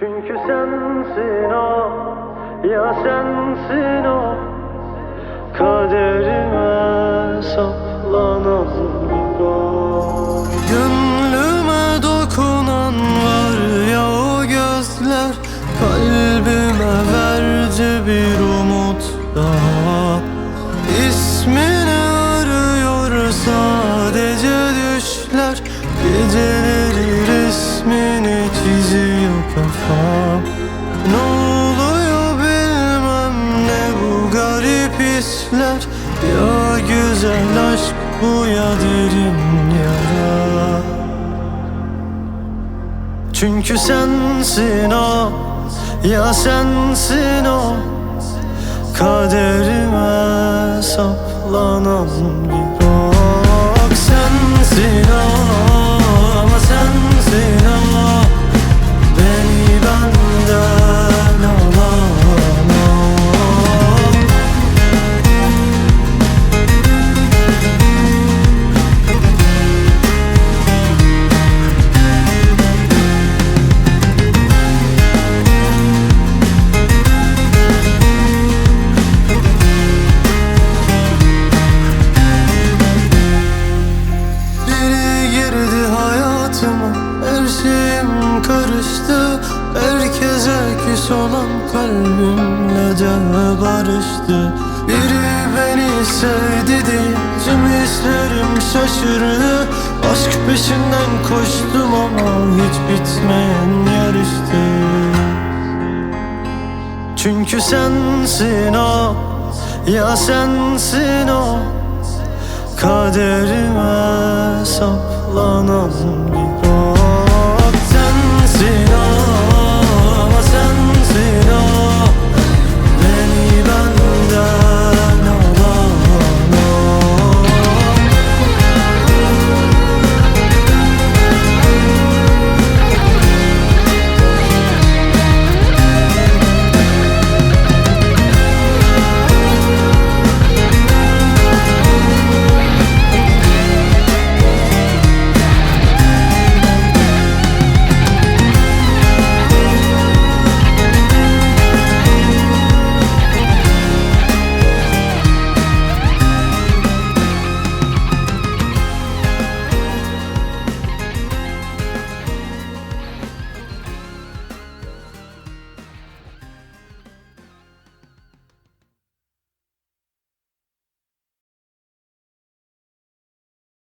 Çünkü sensin o Ya sensin o. Kaderime saplanan o. Gönlüme dokunan var ya o gözler Kalbime verdi bir umut daha. İsmini arıyor sadece düşler Geceleri çiziyor kafam Ne oluyor bilmem ne bu garip hisler. Ya güzel aşk bu ya derin yara. Çünkü sensin o Ya sensin o. Kaderime saplanan bir karıştı. Herkese küs olan kalbimle de barıştı. Biri beni sevdi diye Tüm hislerim şaşırdı. Aşk peşinden koştum ama Hiç bitmeyen yarıştı. Çünkü sensin o Ya sensin o. Kaderime saplanan bir